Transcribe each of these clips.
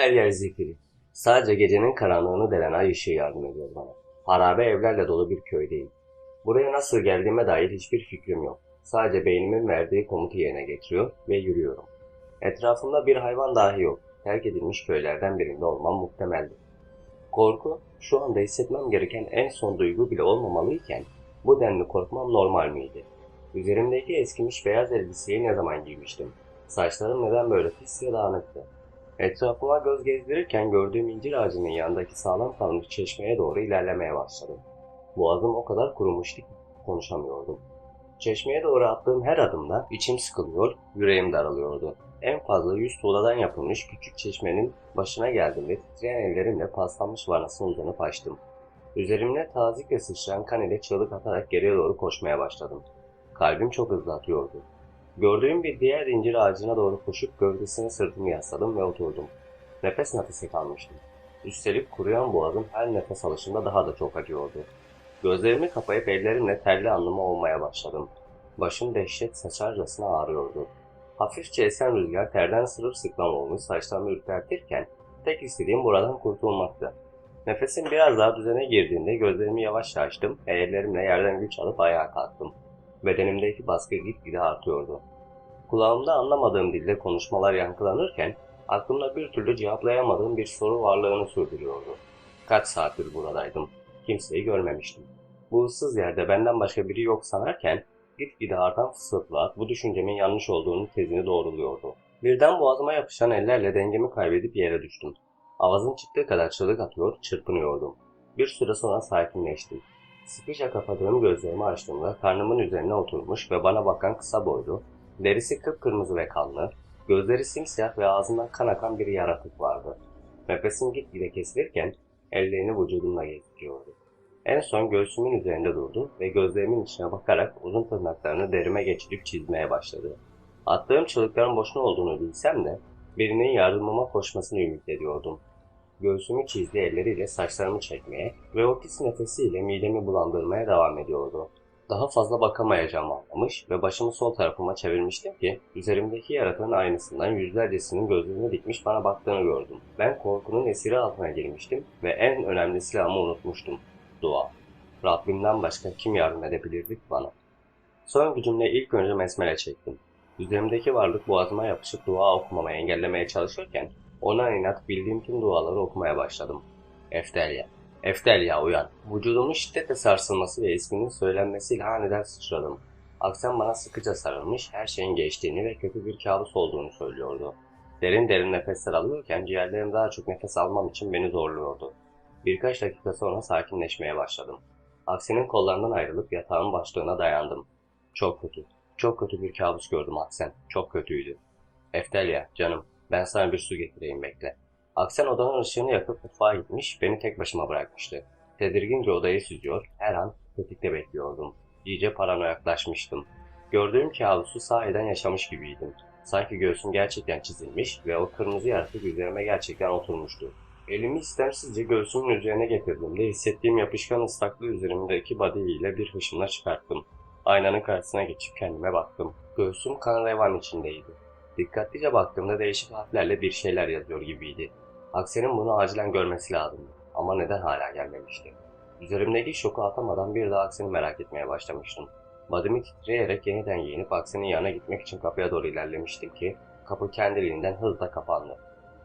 Her yer zifiri. Sadece gecenin karanlığını delen ay ışığı yardım ediyor bana. Harabe evlerle dolu bir köydeyim. Buraya nasıl geldiğime dair hiçbir fikrim yok. Sadece beynimin verdiği komutu yerine getiriyor ve yürüyorum. Etrafımda bir hayvan dahi yok. Terk edilmiş köylerden birinde olmam muhtemeldi. Korku, şu anda hissetmem gereken en son duygu bile olmamalıyken bu denli korkmam normal miydi? Üzerimdeki eskimiş beyaz elbiseyi ne zaman giymiştim? Saçlarım neden böyle pis ve dağınıktı? Etrafıma göz gezdirirken gördüğüm incir ağacının yanındaki sağlam kalmış çeşmeye doğru ilerlemeye başladım. Boğazım o kadar kurumuştu ki konuşamıyordum. Çeşmeye doğru attığım her adımda içim sıkılıyor, yüreğim daralıyordu. En fazla yüz tuğladan yapılmış küçük çeşmenin başına geldim ve titreyen ellerimle paslanmış vanasını uzanıp açtım. Üzerimde tazik ve sıçrayan kan ile çığlık atarak geriye doğru koşmaya başladım. Kalbim çok hızlı atıyordu. Gördüğüm bir diğer incir ağacına doğru koşup gövdesine sırtımı yasladım ve oturdum. Nefes nefese kalmıştım. Üstelik kuruyan boğazım her nefes alışımda daha da çok acıyordu. Gözlerimi kapayıp ellerimle terli alnıma olmaya başladım. Başım dehşet saçarcasına ağrıyordu. Hafifçe esen rüzgar terden sırılsıklam olmuş saçlarımı ürpertirken tek istediğim buradan kurtulmaktı. Nefesim biraz daha düzene girdiğinde gözlerimi yavaşça açtım ve ellerimle yerden güç alıp ayağa kalktım. Bedenimdeki baskı gitgide artıyordu. Kulağımda anlamadığım dilde konuşmalar yankılanırken aklımda bir türlü cevaplayamadığım bir soru varlığını sürdürüyordu. Kaç saattir buradaydım. Kimseyi görmemiştim. Bu ıssız yerde benden başka biri yok sanarken gitgide artan fısıltılar bu düşüncemin yanlış olduğunu tezini doğruluyordu. Birden boğazıma yapışan ellerle dengemi kaybedip yere düştüm. Avazım çıktığı kadar çığlık atıyor, çırpınıyordum. Bir süre sonra sakinleştim. Sıkıca kapadığım gözlerimi açtığımda karnımın üzerine oturmuş ve bana bakan kısa boylu, derisi kıpkırmızı ve kanlı, gözleri simsiyah ve ağzından kan akan bir yaratık vardı. Nefesim gitgide kesilirken ellerini vücudumla gezdiriyordu. En son göğsümün üzerinde durdu ve gözlerimin içine bakarak uzun tırnaklarını derime geçirip çizmeye başladı. Attığım çığlıkların boşuna olduğunu bilsem de birinin yardımıma koşmasını ümit ediyordum. Göğsümü çizdiği elleriyle saçlarımı çekmeye ve o pis nefesiyle midemi bulandırmaya devam ediyordu. Daha fazla bakamayacağımı anlamış ve başımı sol tarafıma çevirmiştim ki üzerimdeki yaratığın aynısından yüzlercesinin gözlerini dikmiş bana baktığını gördüm. Ben korkunun esiri altına girmiştim ve en önemli silahımı unutmuştum. Dua. Rabbimden başka kim yardım edebilirdi bana? Son gücümle ilk önce mesmele çektim. Üzerimdeki varlık boğazıma yapışıp dua okumamı engellemeye çalışırken ona inat bildiğim tüm duaları okumaya başladım. Eftelya. Eftelya uyan. Vücudumun şiddetle sarsılması ve isminin söylenmesiyle aniden sıçradım. Aksan bana sıkıca sarılmış, her şeyin geçtiğini ve kötü bir kabus olduğunu söylüyordu. Derin derin nefesler alıyorken ciğerlerim daha çok nefes almam için beni zorluyordu. Birkaç dakika sonra sakinleşmeye başladım. Aksinin kollarından ayrılıp yatağın başlığına dayandım. Çok kötü. Çok kötü bir kabus gördüm Aksen. Çok kötüydü. Eftelya, canım, ben sana bir su getireyim bekle. Aksen odanın ışığını yakıp mutfağa gitmiş, beni tek başıma bırakmıştı. Tedirgince odayı süzüyor, her an tetikte bekliyordum. İyice paranoyaklaşmıştım. Gördüğüm kabusu sahiden yaşamış gibiydim. Sanki göğsüm gerçekten çizilmiş ve o kırmızı yaratık üzerime gerçekten oturmuştu. Elimi istemsizce göğsümün üzerine getirdiğimde hissettiğim yapışkan ıslaklığı üzerimdeki body ile bir hışımla çıkarttım. Aynanın karşısına geçip kendime baktım. Göğsüm kan revan içindeydi. Dikkatlice baktığımda değişik harflerle bir şeyler yazıyor gibiydi. Aksen'in bunu acilen görmesi lazımdı. Ama neden hala gelmemişti? Üzerimdeki şoku atamadan bir daha Aksen'i merak etmeye başlamıştım. Badimi titreyerek yeniden giyinip Aksen'in yanına gitmek için kapıya doğru ilerlemiştim ki kapı kendiliğinden hızla kapandı.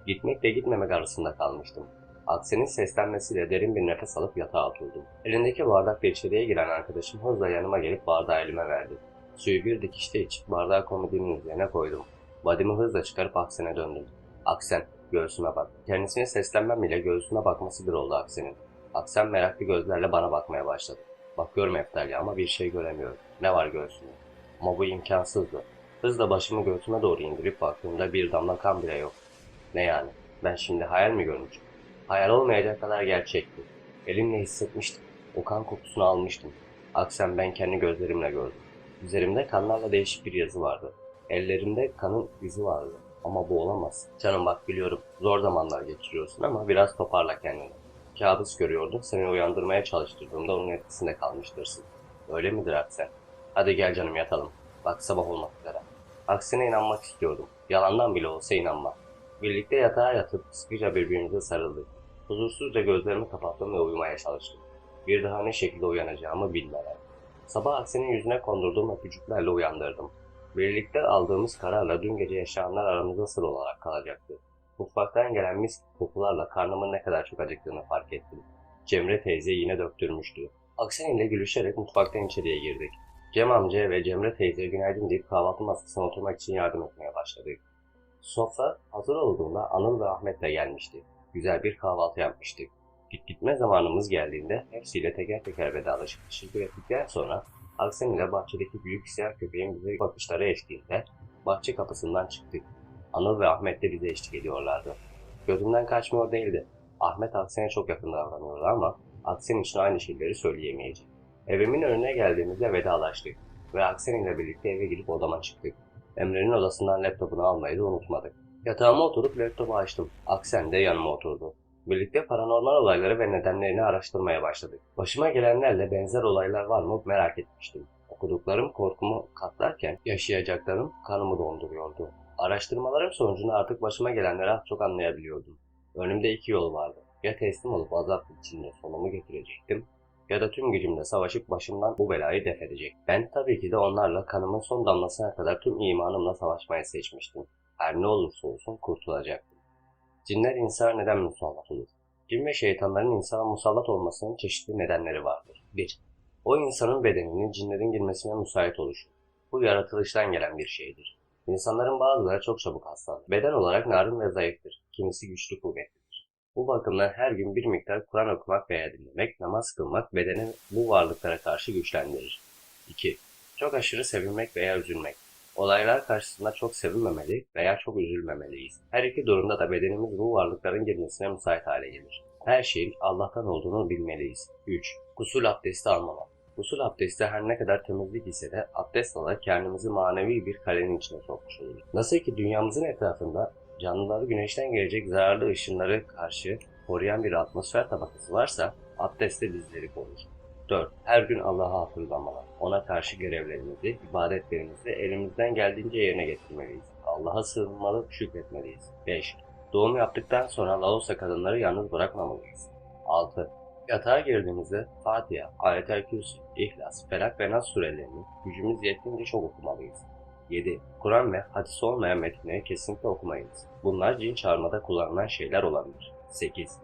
Gitmekle gitmemek arasında kalmıştım. Aksen'in seslenmesiyle derin bir nefes alıp yatağa oturdum. Elindeki bardakla içeriye giren arkadaşım hızla yanıma gelip bardağı elime verdi. Suyu bir dikişte içip bardağı komodinin üzerine koydum. Badimi hızla çıkarıp Aksen'e döndüm. Aksen, göğsüme bak. Kendisine seslenmem ile göğsüme bakması bir oldu Aksen'in. Aksen meraklı gözlerle bana bakmaya başladı. Bakıyorum Eftalya ama bir şey göremiyorum. Ne var göğsümde? Ama bu imkansızdı. Hızla başımı göğsüme doğru indirip baktığımda bir damla kan bile yok. Ne yani? Ben şimdi hayal mi görmüşüm? Hayal olmayacak kadar gerçekti. Elimle hissetmiştim. O kan kokusunu almıştım. Aksen ben kendi gözlerimle gördüm. Üzerimde kanlarla değişik bir yazı vardı. Ellerimde kanın izi vardı. Ama bu olamaz. Canım bak biliyorum zor zamanlar geçiriyorsun ama biraz toparla kendini. Kabus görüyordum seni uyandırmaya çalıştırdığımda onun etkisinde kalmıştırsın. Öyle midir Aksen? Hadi gel canım yatalım. Bak sabah olmak üzere. Aksine inanmak istiyordum. Yalandan bile olsa inanma. Birlikte yatağa yatıp sıkıca birbirimize sarıldık. Huzursuzca gözlerimi kapattım ve uyumaya çalıştım. Bir daha ne şekilde uyanacağımı bilmeden. Sabah aksinin yüzüne kondurduğum öpücüklerle uyandırdım. Birlikte aldığımız kararla dün gece yaşananlar aramızda sır olarak kalacaktı. Mutfaktan gelen mis kokularla karnımın ne kadar çok acıktığını fark ettim. Cemre teyze yine döktürmüştü. Aksen ile gülüşerek mutfaktan içeriye girdik. Cem amca ve Cemre teyze günaydın deyip kahvaltı masasına oturmak için yardım etmeye başladık. Sofra hazır olduğunda Anıl ve Ahmet de gelmişti. Güzel bir kahvaltı yapmıştık. Git gitme zamanımız geldiğinde hepsiyle teker teker vedalaşıp teşekkür ettikten sonra Aksen ile bahçedeki büyük siyah köpeğin bize bakışları eşliğinde bahçe kapısından çıktık. Anıl ve Ahmet de bize eşlik ediyorlardı. Gözümden kaçmıyor değildi. Ahmet Aksen'e çok yakın davranıyordu ama Aksen için aynı şeyleri söyleyemeyecek. Evimin önüne geldiğimizde vedalaştık ve Aksen ile birlikte eve gidip odama çıktık. Emre'nin odasından laptopunu almayı da unutmadık. Yatağıma oturup laptopu açtım. Aksen de yanıma oturdu. Birlikte paranormal olayları ve nedenlerini araştırmaya başladık. Başıma gelenlerle benzer olaylar var mı merak etmiştim. Okuduklarım korkumu katlarken yaşayacaklarım kanımı donduruyordu. Araştırmalarım sonucunda artık başıma gelenleri az çok anlayabiliyordum. Önümde iki yol vardı. Ya teslim olup azap içinde sonumu getirecektim ya da tüm gücümle savaşıp başımdan bu belayı def edecek. Ben tabii ki de onlarla kanımın son damlasına kadar tüm imanımla savaşmayı seçmiştim. Her ne olursa olsun kurtulacaktım. Cinler insana neden musallat olur? Cin ve şeytanların insana musallat olmasının çeşitli nedenleri vardır. 1. O insanın bedeninin cinlerin girmesine müsait oluşu. Bu yaratılıştan gelen bir şeydir. İnsanların bazıları çok çabuk hastalanır. Beden olarak narin ve zayıftır. Kimisi güçlü kuvvetlidir. Bu bakımdan her gün bir miktar Kur'an okumak veya dinlemek, namaz kılmak bedeni bu varlıklara karşı güçlendirir. 2. Çok aşırı sevinmek veya üzülmek. Olaylar karşısında çok sevinmemeli veya çok üzülmemeliyiz. Her iki durumda da bedenimiz bu varlıkların girmesine müsait hale gelir. Her şeyin Allah'tan olduğunu bilmeliyiz. 3. Gusül abdesti almamak. Gusül abdesti her ne kadar temizlik ise de abdest alarak kendimizi manevi bir kalenin içine sokmuş oluruz. Nasıl ki dünyamızın etrafında canlıları güneşten gelecek zararlı ışınları karşı koruyan bir atmosfer tabakası varsa abdest de bizleri korur. 4. Her gün Allah'a hatırlamalı. Ona karşı görevlerimizi, ibadetlerimizi elimizden geldiğince yerine getirmeliyiz. Allah'a sığınmalı, şükretmeliyiz. 5. Doğum yaptıktan sonra Laosa kadınları yalnız bırakmamalıyız. 6. Yatağa girdiğimizde Fatiha, Ayet-el Kürsi, İhlas, Felak ve Nas surelerini gücümüz yettiğince çok okumalıyız. 7. Kur'an ve hadis olmayan metinleri kesinlikle okumayınız. Bunlar cin çağırmada kullanılan şeyler olabilir. 8.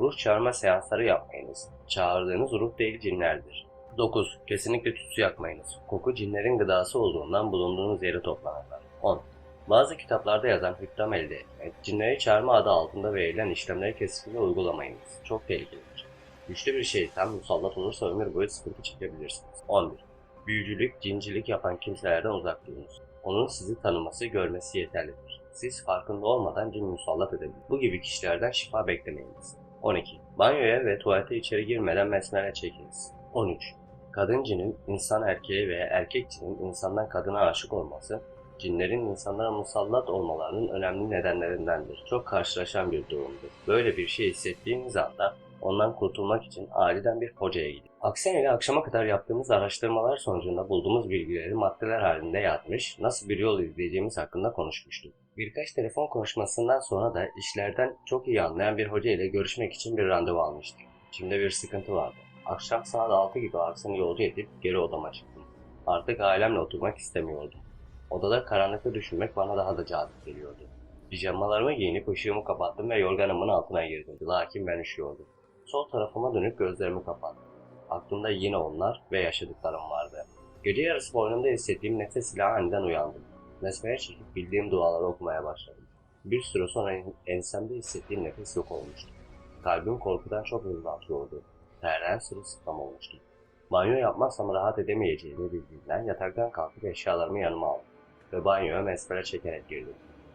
Ruh çağırma seansları yapmayınız. Çağırdığınız ruh değil cinlerdir. 9. Kesinlikle tütsü yakmayınız. Koku cinlerin gıdası olduğundan bulunduğunuz yere toplanırlar. 10. Bazı kitaplarda yazan hükam elde etmek, cinleri çağırma adı altında verilen işlemleri kesinlikle uygulamayınız. Çok tehlikelidir. Güçlü bir şeytan musallat olursa ömür boyu sıkıntı çekebilirsiniz. 11. Büyücülük, cincilik yapan kimselerden uzak durunuz. Onun sizi tanıması, görmesi yeterlidir. Siz farkında olmadan cin musallat edebilir. Bu gibi kişilerden şifa beklemeyiniz. 12. Banyoya ve tuvalete içeri girmeden besmele çekiniz. 13. Kadın cinin insan erkeğe veya erkek cinin insandan kadına aşık olması, cinlerin insanlara musallat olmalarının önemli nedenlerindendir. Çok karşılaşan bir durumdur. Böyle bir şey hissettiğiniz anda ondan kurtulmak için aniden bir hocaya gidin. Aksen ile akşama kadar yaptığımız araştırmalar sonucunda bulduğumuz bilgileri maddeler halinde yazmış, nasıl bir yol izleyeceğimiz hakkında konuşmuştuk. Birkaç telefon konuşmasından sonra da işlerden çok iyi anlayan bir hoca ile görüşmek için bir randevu almıştık. İçimde bir sıkıntı vardı. Akşam saat 6 gibi Aksen'i yolcu edip geri odama çıktım. Artık ailemle oturmak istemiyordum. Odada karanlıkta düşünmek bana daha da cazip geliyordu. Pijamalarımı giyinip ışığımı kapattım ve yorganımın altına girdim. Lakin ben üşüyordum. Sol tarafıma dönüp gözlerimi kapattım. Aklımda yine onlar ve yaşadıklarım vardı. Gece yarısı boynumda hissettiğim nefes ile aniden uyandım. Mesmeye çekip bildiğim duaları okumaya başladım. Bir süre sonra en- ensemde hissettiğim nefes yok olmuştu. Kalbim korkudan çok hızlı atıyordu. Terden sırılsıklam olmuştum. Banyo yapmazsam rahat edemeyeceğimi bildiğimden yataktan kalkıp eşyalarımı yanıma aldım. Ve banyoya mesmere çekerek girdim.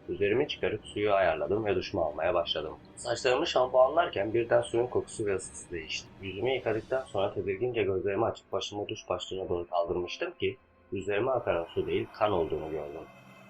Üzerimi çıkarıp suyu ayarladım ve duşumu almaya başladım. Saçlarımı şampuanlarken birden suyun kokusu ve ısısı değişti. Yüzümü yıkadıktan sonra tedirgince gözlerimi açıp başımı duş başlığına doğru kaldırmıştım ki üzerime akaran su değil kan olduğunu gördüm.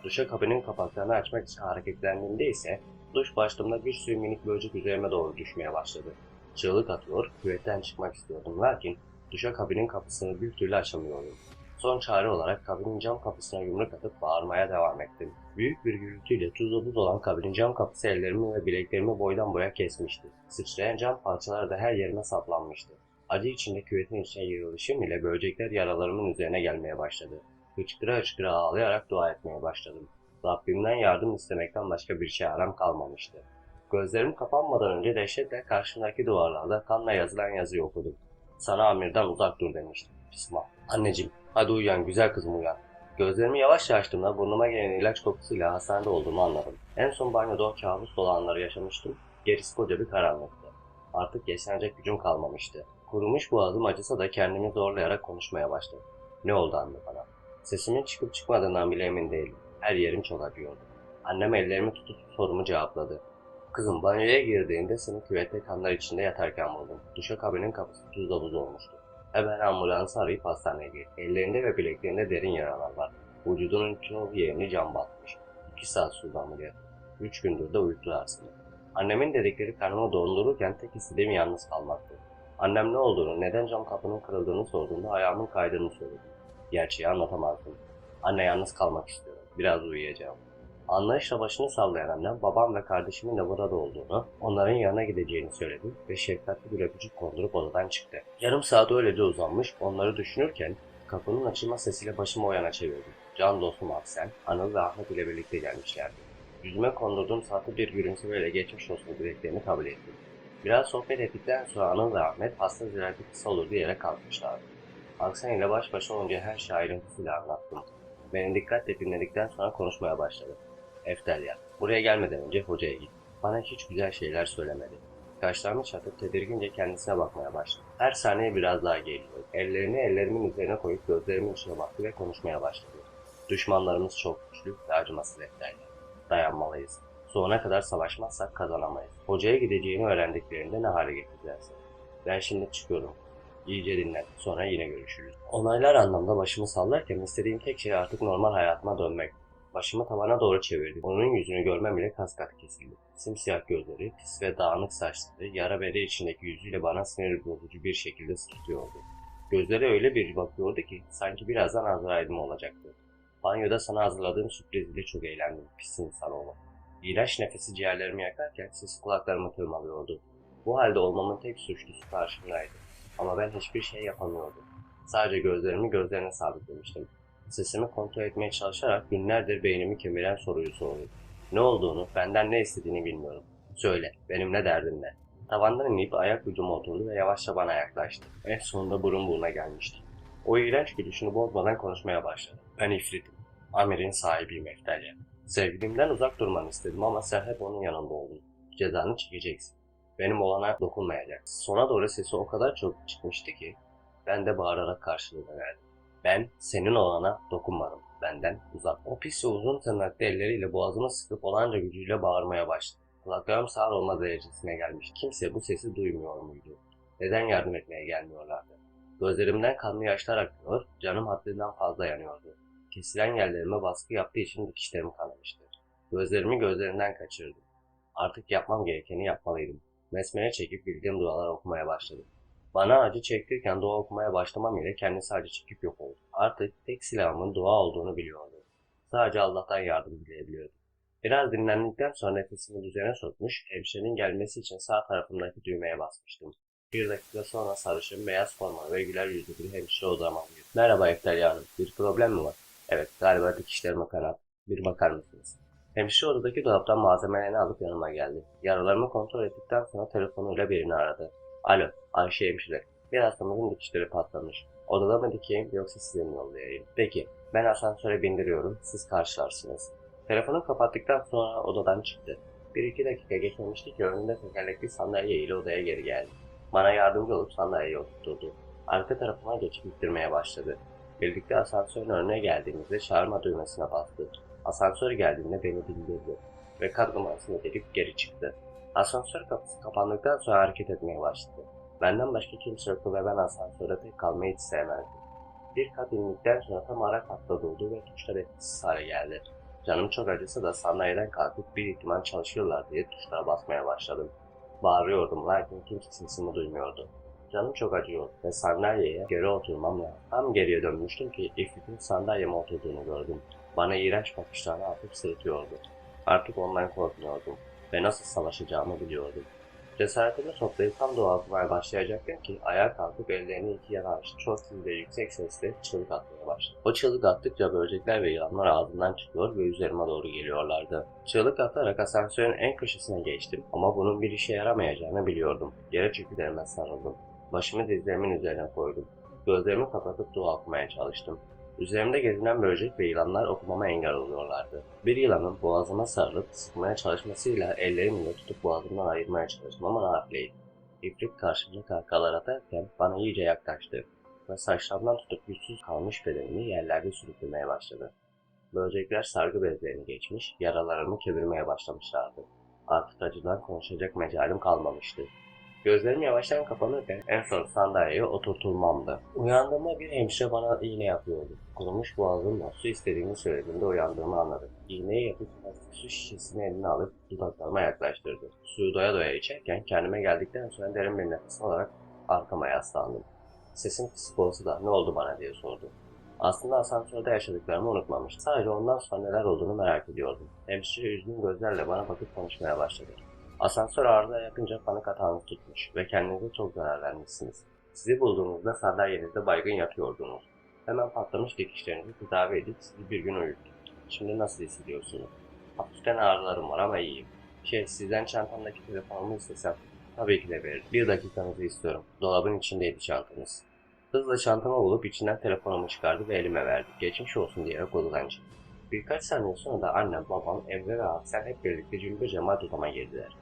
Duşa kabinin kapaklarını açmak için hareketlendiğimde ise duş başlığımda bir sürü minik böcek üzerime doğru düşmeye başladı. Çığlık atıyor, küvetten çıkmak istiyordum lakin duşa kabinin kapısını bir türlü açamıyordum. Son çare olarak kabinin cam kapısına yumruk atıp bağırmaya devam ettim. Büyük bir gürültüyle tuzlu buz olan kabinin cam kapısı ellerimi ve bileklerimi boydan boya kesmişti. Sıçrayan cam parçaları da her yerime saplanmıştı. Acı içinde küvetin içine yığılışım ile böcekler yaralarımın üzerine gelmeye başladı. Hıçkıra hıçkıra ağlayarak dua etmeye başladım. Rabbimden yardım istemekten başka bir aram kalmamıştı. Gözlerim kapanmadan önce dehşetle karşımdaki duvarlarda kanla yazılan yazıyı okudum. Sana amirden uzak dur demiştim. Pisma. Anneciğim, hadi uyan güzel kızım uyan. Gözlerimi yavaşça açtığımda burnuma gelen ilaç kokusuyla hastanede olduğumu anladım. En son banyoda o kabus dolu yaşamıştım. Gerisi koca bir karanlıktı. Artık yaşanacak gücüm kalmamıştı. Kurumuş boğazım acısa da kendimi zorlayarak konuşmaya başladım. Ne oldu anne bana? Sesimin çıkıp çıkmadığından bile emin değilim. Her yerim çok. Annem ellerimi tutup sorumu cevapladı. Kızım banyoya girdiğinde seni küvette kanlar içinde yatarken buldum. Duşakabinin kapısı tuzla buz olmuştu. Hemen ambulansı arayıp hastaneye gittim. Ellerinde ve bileklerinde derin yaralar var. Vücudunun çoğu yerini cam batmış. İki saat sürdü ameliyat. Üç gündür de uyuttular seni. Annemin dedikleri karnımı dondururken tek istediğim yalnız kalmaktı. Annem ne olduğunu, neden cam kapının kırıldığını sorduğunda ayağımın kaydığını söyledim. Gerçeği anlatamazdım. Anne yalnız kalmak istiyorum. Biraz uyuyacağım. Anlayışla başını sallayan annem babam ve kardeşimin de burada olduğunu, onların yanına gideceğini söyledi ve şefkatli bir öpücük kondurup odadan çıktı. Yarım saat öylece uzanmış, onları düşünürken kapının açılma sesiyle başımı o çevirdim. Can dostum Aksen, Anıl ve Ahmet ile birlikte gelmişlerdi. Yüzüme kondurduğum sahte bir gülümsemeyle geçmiş olsun dileklerini kabul ettim. Biraz sohbet ettikten sonra Anıl ve Ahmet hasta ziyareti kısa olur diyerek kalkmışlardı. Aksen ile baş başa olunca her şey ayrıntısıyla anlattım. Beni dikkatle dinledikten sonra konuşmaya başladı. Eftelya, buraya gelmeden önce hocaya git. Bana hiç güzel şeyler söylemedi. Kaşlarını çatıp tedirgince kendisine bakmaya başladı. Her saniye biraz daha geliyor. Ellerini ellerimin üzerine koyup gözlerimin içine baktı ve konuşmaya başladı. Düşmanlarımız çok güçlü ve acımasız Eftelya. Dayanmalıyız. Sonuna kadar savaşmazsak kazanamayız. Hocaya gideceğini öğrendiklerinde ne hale getireceğiz? Ben şimdi çıkıyorum. İyice dinlen. Sonra yine görüşürüz. Onaylar anlamda başımı sallarken istediğim tek şey artık normal hayatıma dönmek. Başımı tavana doğru çevirdim. Onun yüzünü görmem bile kas kat kesildi. Simsiyah gözleri, pis ve dağınık saçları, yara bere içindeki yüzüyle bana sinir bozucu bir şekilde sırtıyordu. Gözleri öyle bir bakıyordu ki sanki birazdan Azrail'im olacaktı. Banyoda sana hazırladığım sürprizle çok eğlendim. Pis insanoğlu. İğrenç nefesi ciğerlerimi yakarken ses kulaklarımı tırmalıyordu. Bu halde olmamın tek suçlusu karşımdaydı. Ama ben hiçbir şey yapamıyordum. Sadece gözlerimi gözlerine sabitlemiştim. Sesimi kontrol etmeye çalışarak günlerdir beynimi kemiren soruyu sordum. Ne olduğunu, benden ne istediğini bilmiyorum. Söyle, benim ne derdim ne? Tavandan inip ayak ucuma oturdu ve yavaşça bana yaklaştı. En sonunda burun buruna gelmişti. O iğrenç gülüşünü bozmadan konuşmaya başladı. Ben ifritim. Amir'in sahibiyim Eftelya. Sevgilimden uzak durmanı istedim ama sen hep onun yanında oldun. Cezanı çekeceksin. Benim olana dokunmayacak. Sona doğru sesi o kadar çok çıkmıştı ki ben de bağırarak karşılığını verdim. Ben senin olana dokunmadım. Benden uzak. O pis uzun tırnaklı elleriyle boğazımı sıkıp olanca gücüyle bağırmaya başladı. Kulaklarım sağır olma derecesine gelmiş. Kimse bu sesi duymuyor muydu? Neden yardım etmeye gelmiyorlardı? Gözlerimden kanlı yaşlar akıyor, canım haddinden fazla yanıyordu. Kesilen yerlerime baskı yaptığı için dikişlerim kanamıştı. Gözlerimi gözlerinden kaçırdım. Artık yapmam gerekeni yapmalıydım. Mesmele çekip bildiğim dualar okumaya başladım. Bana acı çektirirken dua okumaya başlamam ile kendisi acı çekip yok oldu. Artık tek silahımın dua olduğunu biliyordum. Sadece Allah'tan yardım dileyebiliyordum. Biraz dinlendikten sonra nefesimi düzene sokmuş, hemşirenin gelmesi için sağ tarafımdaki düğmeye basmıştım. Bir dakika sonra sarışın, beyaz formalı ve güler yüzlü bir hemşire odama girdi. Merhaba Eftelya Hanım, bir problem mi var? Evet, galiba dikişlerime kanat. Bir bakar mısınız? Hemşire odadaki dolaptan malzemelerini alıp yanıma geldi. Yaralarımı kontrol ettikten sonra telefonuyla birini aradı. Alo, Ayşe hemşire. Bir hastamızın dikişleri patlamış. Odada mı dikeyim yoksa size mi yollayayım? Peki, ben asansöre bindiriyorum, siz karşılarsınız. Telefonu kapattıktan sonra odadan çıktı. Bir iki dakika geçmemişti ki önünde tekerlekli sandalye ile odaya geri geldi. Bana yardımcı olup sandalyeyi oturtturdu. Arka tarafıma geçip ittirmeye başladı. Birlikte asansörün önüne geldiğimizde çağırma düğmesine bastı. Asansör geldiğinde beni dindirdi ve kat numarasını verip geri çıktı. Asansör kapısı kapandıktan sonra hareket etmeye başladı. Benden başka kimse yoktu ve ben asansörde tek kalmayı hiç sevmezdim. Bir kat indikten sonra tam ara katta durdu ve tuşlar etkisiz hale geldi. Canım çok acısa da sandalyeden kalkıp bir ihtimal çalışıyorlar diye tuşlara basmaya başladım. Bağırıyordum lakin kimse sesimi duymuyordu. Canım çok acıyor ve sandalyeye geri oturmam lazım. Tam geriye dönmüştüm ki İfrit'in sandalyeme oturduğunu gördüm. Bana iğrenç bakışlarını atıp sırıtıyordu. Artık ondan korkmuyordum ve nasıl savaşacağımı biliyordum. Cesaretimi toplayıp tam dua okumaya başlayacakken ki ayağa kalkıp ellerini iki yana açtı. Çok hızlı yüksek sesle çığlık atmaya başladı. O çığlık attıkça böcekler ve yılanlar ağzından çıkıyor ve üzerime doğru geliyorlardı. Çığlık atarak asansörün en köşesine geçtim ama bunun bir işe yaramayacağını biliyordum. Yere çökülerime sarıldım. Başımı dizlerimin üzerine koydum. Gözlerimi kapatıp dua okumaya çalıştım. Üzerimde gezinen böcek ve yılanlar okumama engel oluyorlardı. Bir yılanın boğazıma sarılıp sıkmaya çalışmasıyla ellerimle tutup boğazımdan ayırmaya çalıştım ama nafileydi. İfrit karşımda kahkahalar atarken bana iyice yaklaştı ve saçlarımdan tutup güçsüz kalmış bedenimi yerlerde sürüklemeye başladı. Böcekler sargı bezlerini geçmiş, yaralarımı kemirmeye başlamışlardı. Artık acıdan konuşacak mecalim kalmamıştı. Gözlerim yavaştan kapanırken en son sandalyeye oturtulmamdı. Uyandığımda bir hemşire bana iğne yapıyordu. Kurumuş boğazımla su istediğimi söylediğimde uyandığımı anladım. İğneyi yapıp su şişesini eline alıp dudaklarıma yaklaştırdı. Suyu doya doya içerken kendime geldikten sonra derin bir nefes alarak arkama yaslandım. Sesim kısık olsa da ne oldu bana diye sordu. Aslında asansörde yaşadıklarımı unutmamıştım. Sadece ondan sonra neler olduğunu merak ediyordum. Hemşire üzgün gözlerle bana bakıp konuşmaya başladı. Asansör ağrıda yakınca panik atağınız tutmuş ve kendinize çok zarar vermişsiniz. Sizi bulduğumuzda sandalyenizde baygın yatıyordunuz. Hemen patlamış dikişlerinizi tedavi edip sizi bir gün uyuttuk. Şimdi nasıl hissediyorsunuz? Hafiften ağrılarım var ama iyiyim. Şey, sizden çantamdaki telefonumu istesem. Tabii ki de veririm. Bir dakikanızı istiyorum. Dolabın içindeydi çantanız. Hızla çantamı bulup içinden telefonumu çıkardı ve elime verdi. Geçmiş olsun diyerek odadan çıktı. Birkaç saniye sonra da annem, babam, Emre ve Aksen hep birlikte cümbür cemaat odama girdiler.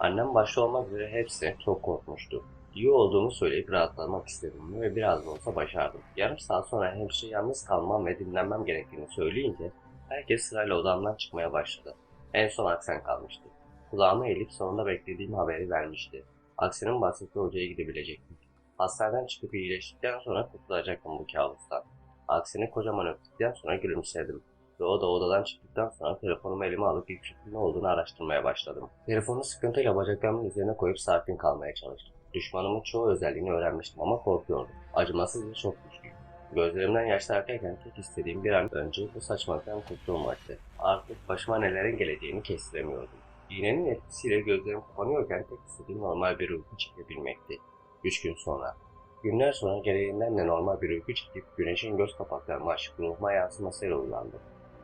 Annem başta olmak üzere hepsi çok korkmuştu. İyi olduğumu söyleyip rahatlamak istedim ve biraz da olsa başardım. Yarım saat sonra hemşire yalnız kalmam ve dinlenmem gerektiğini söyleyince herkes sırayla odamdan çıkmaya başladı. En son Aksen kalmıştı. Kulağıma eğilip sonunda beklediğim haberi vermişti. Aksen'in bahsettiği hocaya gidebilecektim. Hastaneden çıkıp iyileştikten sonra kurtulacaktım bu kabustan. Aksen'i kocaman öptükten sonra gülümsedim ve o da odadan çıktıktan sonra telefonumu elime alıp fikrin ne olduğunu araştırmaya başladım. Telefonu sıkıntıyla bacaklarımın üzerine koyup sakin kalmaya çalıştım. Düşmanımın çoğu özelliğini öğrenmiştim ama korkuyordum. Acımasız ve çok güçlüydü. Gözlerimden yaşlar akarken tek istediğim bir an önce bu saçmalıktan kurtulmaktı. Artık başıma nelerin geleceğini kestiremiyordum. İğnenin etkisiyle gözlerim kapanıyorken tek istediğim normal bir uyku çekebilmekti. Üç gün sonra. Günler sonra gereğinden de normal bir uyku çekip güneşin göz kapaklarıma açıp ruhuma yansımasıyla uyandım.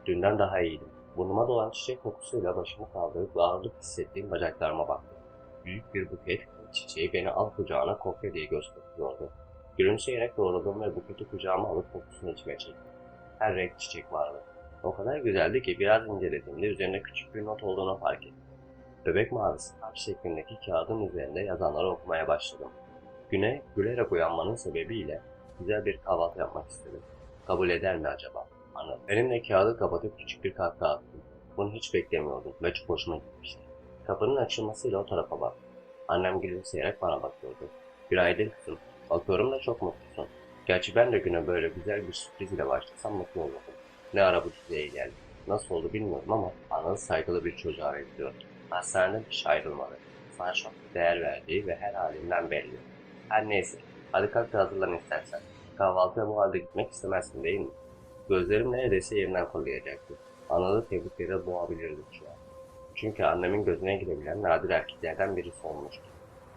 Dünden daha iyiydim. Burnuma dolan çiçek kokusuyla başımı kaldırıp ağırlık hissettiğim bacaklarıma baktım. Büyük bir buket çiçeği beni al kucağına kokla diye göz kırpıyordu. Gülümseyerek doğradım ve buketi kucağıma alıp kokusunu içmeye çektim. Her renk çiçek vardı. O kadar güzeldi ki biraz incelediğimde üzerinde küçük bir not olduğunu fark ettim. Bebek mavisi harf şeklindeki kağıdın üzerinde yazanları okumaya başladım. Güne gülerek uyanmanın sebebiyle güzel bir kahvaltı yapmak istedim. Kabul eder mi acaba? Anladım. Elimle kağıdı kapatıp küçük bir kahkaha attım. Bunu hiç beklemiyordum ve çok hoşuma gitmişti. Kapının açılmasıyla o tarafa baktım. Annem gülümseyerek bana bakıyordu. Günaydın kızım. Bakıyorum da çok mutlusun. Gerçi ben de güne böyle güzel bir sürpriz ile başlasam mutlu olurdum. Ne ara bu düzeye geldi. Nasıl oldu bilmiyorum ama analı saygılı bir çocuğa benziyordu. Hastaneden hiç ayrılmadı. Sana çok değer verdiği ve her halinden belli. Her neyse. Hadi kalk hazırlan istersen. Kahvaltıya bu halde gitmek istemezsin değil mi? Gözlerim neredeyse yerinden fırlayacaktı. Analı tebriklere boğabilirdim şu an. Çünkü annemin gözüne girebilen nadir erkeklerden birisi olmuştu.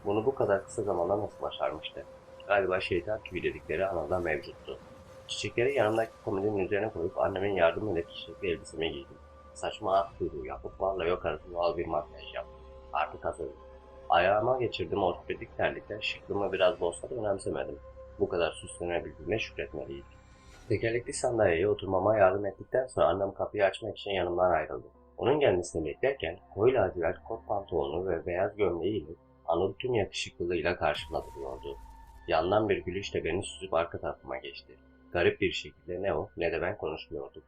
Bunu bu kadar kısa zamanda nasıl başarmıştı? Galiba şeytan tüyü dedikleri anada mevcuttu. Çiçekleri yanımdaki komodinin üzerine koyup annemin yardımıyla çiçekli elbisemi giydim. Saçma at kuyruğu yapıp varla yok arası doğal bir makyaj yaptım. Artık hazırım. Ayağıma geçirdiğim ortopedik terlikler şıklığımı biraz bozsa da önemsemedim. Bu kadar süslenebildiğime şükretmeliydim. Tekerlekli sandalyeye oturmama yardım ettikten sonra annem kapıyı açmak için yanımdan ayrıldı. Onun gelmesini beklerken koyu lacivert kot pantolonu ve beyaz gömleğiyle Anıl tüm yakışıklılığıyla karşımda duruyordu. Yandan bir gülüşle beni süzüp arka tarafıma geçti. Garip bir şekilde ne o ne de ben konuşmuyorduk.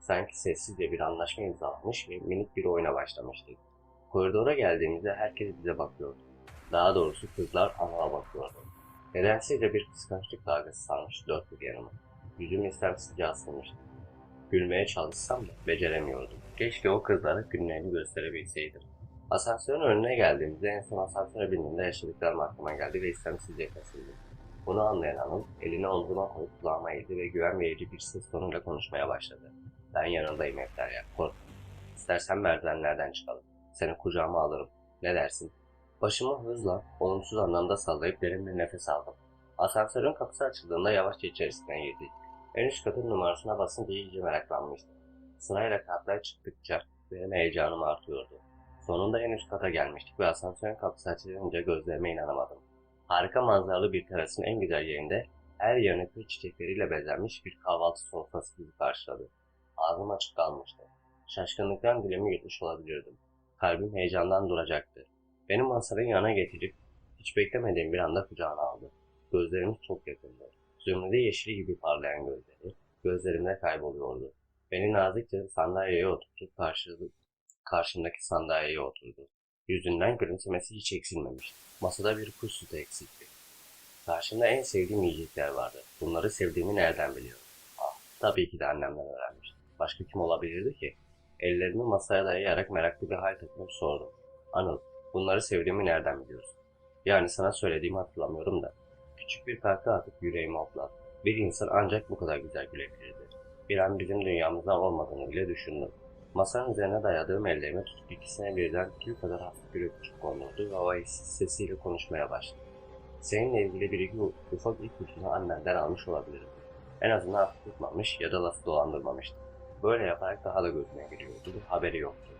Sanki sessizce bir anlaşma imzalamış ve minik bir oyuna başlamıştık. Koridora geldiğimizde herkes bize bakıyordu. Daha doğrusu kızlar Anıl'a bakıyordu. Nedensizce bir kıskançlık dalgası sarmış dört bir yanıma. Yüzüm istemsizce asılmıştı. Gülmeye çalışsam da beceremiyordum. Keşke o kızlara günlerini gösterebilseydim. Asansörün önüne geldiğimizde en son asansöre bindiğimde yaşadıklarım aklıma geldi ve istemsizce kesildi. Bunu anlayan Anıl elini omzuma koyup kulağıma eğdi ve güven verici bir ses tonuyla konuşmaya başladı. Ben yanındayım Efterya, korkma. İstersen merdivenlerden çıkalım. Seni kucağıma alırım. Ne dersin? Başımı hızla, olumsuz anlamda sallayıp derin bir nefes aldım. Asansörün kapısı açıldığında yavaşça içerisine girdik. En üst katın numarasına basınca iyice meraklanmıştım. Sırayla katlar çıktıkça benim heyecanım artıyordu. Sonunda en üst kata gelmiştik ve asansörün kapısı açılınca gözlerime inanamadım. Harika manzaralı bir terasın en güzel yerinde her yanı kır çiçekleriyle bezenmiş bir kahvaltı sofrası bizi karşıladı. Ağzım açık kalmıştı. Şaşkınlıktan dilimi yutmuş olabilirdim. Kalbim heyecandan duracaktı. Beni masanın yanına getirip hiç beklemediğim bir anda kucağına aldı. Gözlerimiz çok yakındı. Zümrüde yeşili gibi parlayan gözleri gözlerimde kayboluyordu. Beni nazikçe sandalyeye oturtup karşıladı. Karşımdaki sandalyeye oturdu. Yüzünden gülümsemesi hiç eksilmemiş. Masada bir kuş sütü eksikti. Karşımda en sevdiğim yiyecekler vardı. Bunları sevdiğimi nereden biliyorum? Ah, tabii ki de annemden öğrenmiştim. Başka kim olabilirdi ki? Ellerimi masaya dayayarak meraklı bir hal takınıp sordum. Anıl, bunları sevdiğimi nereden biliyorsun? Yani sana söylediğimi hatırlamıyorum da. Küçük bir kahkaha atıp yüreğimi hoplattı. Bir insan ancak bu kadar güzel gülebilirdi. Bir an bizim dünyamızda olmadığını bile düşündüm. Masanın üzerine dayadığım ellerimi tutup ikisine birden tüy kadar hafif bir öpücük kondurdu ve o eşsiz sesiyle konuşmaya başladı. Seninle ilgili bir iki ufak ipucunu annenden almış olabilirim. En azından hafif tutmamış ya da lafı dolandırmamıştı. Böyle yaparak daha da gözüme giriyordu, haberi yoktu.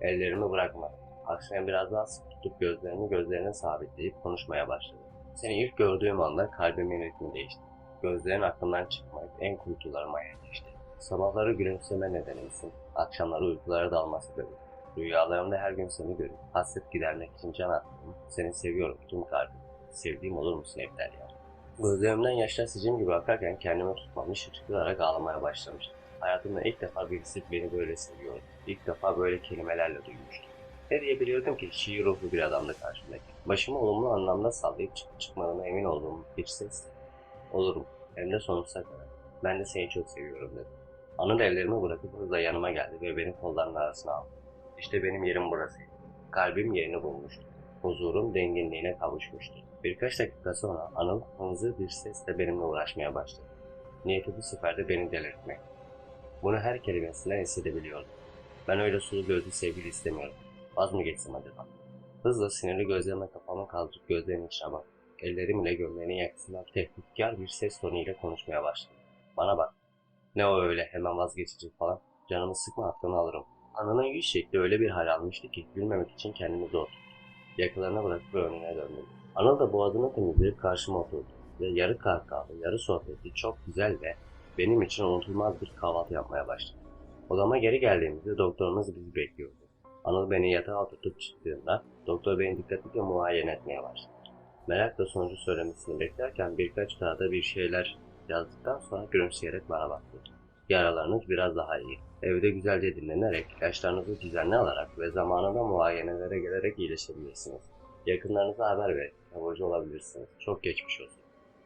Ellerimi bırakmadım. Aksine biraz daha sık tutup gözlerimi gözlerine sabitleyip konuşmaya başladı. Seni ilk gördüğüm anda kalbimin ritmi değişti. Gözlerin aklımdan çıkmayıp en kuytularıma yerleşti. Sabahları gülümseme nedenimsin, akşamları uykulara dalma sebebi. Rüyalarımda her gün seni görüp hasret gidermek için can attım. Seni seviyorum tüm kalbim. Sevdiğim olur musun Evler ya? Gözlerimden yaşlar sicim gibi akarken kendimi tutmamış, hıçkırarak ağlamaya başlamıştım. Hayatımda ilk defa birisi beni böyle seviyordu. İlk defa böyle kelimelerle duymuştum. Ne diyebiliyordum ki şiir ruhlu bir adamdı karşımdaki. Başımı olumlu anlamda sallayıp çıkıp çıkmadığına emin olduğum bir sesle. Olurum. Hem de sonsuza kadar. Ben de seni çok seviyorum dedim. Anıl ellerimi bırakıp hızla yanıma geldi ve beni kollarının arasına aldı. İşte benim yerim burasıydı. Kalbim yerini bulmuştu. Huzurum denginliğine kavuşmuştu. Birkaç dakika sonra Anıl hızlı bir sesle benimle uğraşmaya başladı. Niyeti bu sefer de beni delirtmek. Bunu her kelimesinden hissedebiliyordum. Ben öyle sulu gözlü sevgili istemiyorum. Vaz mı geçsem acaba? Hızla sinirli gözlerime kafamı kaldırıp gözlerimin içine bak. Ellerimle gömleğinin yakasından tehditkar bir ses tonuyla konuşmaya başladı. Bana bak. Ne o öyle hemen vazgeçecek falan. Canımı sıkma aklını alırım. Ananın yüz şekli öyle bir hal almıştı ki gülmemek için kendimi zor tuttum. Yakalarına bırakıp önüne döndüm. Anıl da boğazını temizleyip karşıma oturdu. Ve yarı kahkahalı, yarı sohbetli, çok güzel ve benim için unutulmaz bir kahvaltı yapmaya başladı. Odama geri geldiğimizde doktorumuz bizi bekliyordu. Anıl beni yatağa oturtup çıktığında doktor beni dikkatlice muayene etmeye başladı. Merakla sonucu söylemesini beklerken birkaç kağıda bir şeyler yazdıktan sonra gülümseyerek bana baktı. Yaralarınız biraz daha iyi. Evde güzelce dinlenerek, ilaçlarınızı düzenli alarak ve zamanında muayenelere gelerek iyileşebilirsiniz. Yakınlarınıza haber verin. Taburcu olabilirsiniz. Çok geçmiş olsun.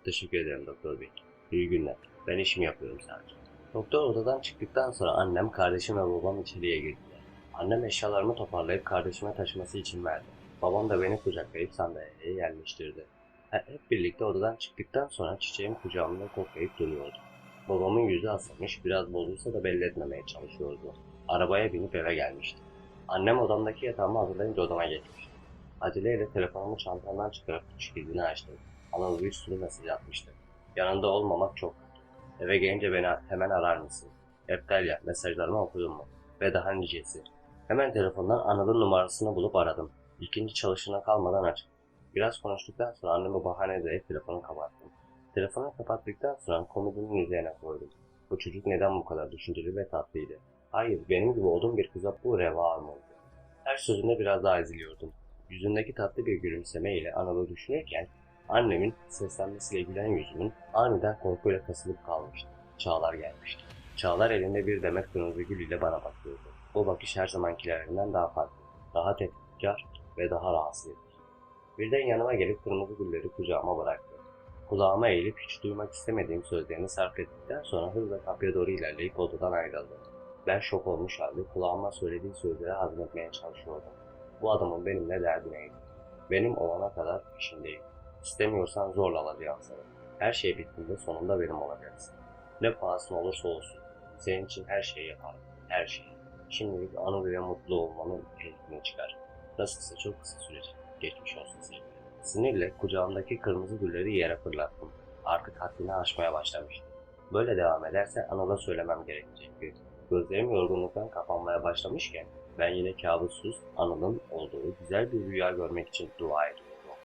Teşekkür ederim doktor bey. İyi günler. Ben işimi yapıyorum sadece. Doktor odadan çıktıktan sonra annem, kardeşim ve babam içeriye girdiler. Annem eşyalarımı toparlayıp kardeşime taşıması için verdi. Babam da beni kucaklayıp sandalyeye yerleştirdi. Hep birlikte odadan çıktıktan sonra çiçeğim kucağımda koklayıp duruyordu. Babamın yüzü asılmış, biraz bozulsa da belli etmemeye çalışıyordu. Arabaya binip eve gelmişti. Annem odamdaki yatağımı hazırlayınca odama geçmişti. Aceleyle telefonumu çantamdan çıkarıp tuş kilidini açtım. Anıl bir sürü mesaj atmıştı. Yanında olmamak çok kötü. Eve gelince beni hemen arar mısın? Eptalya, mesajlarımı okudun mu? Ve daha nicesi. Hemen telefondan Anıl'ın numarasını bulup aradım. İkinci çalışına kalmadan açık. Biraz konuştuktan sonra annemi bahane ederek telefonu kapattım. Telefonu kapattıktan sonra komodinin üzerine koydum. Bu çocuk neden bu kadar düşünceli ve tatlıydı? Hayır, benim gibi odun bir kıza bu reva almalıydı. Her sözünde biraz daha eziliyordum. Yüzündeki tatlı bir gülümseme ile Anıl'ı düşünürken annemin seslenmesiyle gülen yüzümün aniden korkuyla kasılıp kalmıştı. Çağlar gelmişti. Çağlar elinde bir demet kırmızı gül ile bana bakıyordu. O bakış her zamankilerinden daha farklı, daha tehditkar ve daha rahatsız edici. Birden yanıma gelip kırmızı gülleri kucağıma bıraktı. Kulağıma eğilip hiç duymak istemediğim sözlerini sarf ettikten sonra hızla kapıya doğru ilerleyip odadan ayrıldı. Ben şok olmuş halde kulağıma söylediği sözleri hazmetmeye çalışıyordum. Bu adamın benimle derdi neydi? Benim olana kadar peşindeyim. İstemiyorsan zorla alacağım seni. Her şey bittiğinde sonunda benim olacaksın. Ne pahasına olursa olsun. Senin için her şeyi yaparım. Her şeyi. Şimdilik anı ile mutlu olmanın keyfini çıkar. Nasılsa çok kısa sürecek. Geçmiş olsun sevgilim. Sinirle kucağımdaki kırmızı gülleri yere fırlattım. Artık haddini aşmaya başlamıştı. Böyle devam ederse Anıl'a söylemem gerekecekti. Gözlerim yorgunluktan kapanmaya başlamışken ben yine kabussuz Anıl'ın olduğu güzel bir rüya görmek için dua ediyorum.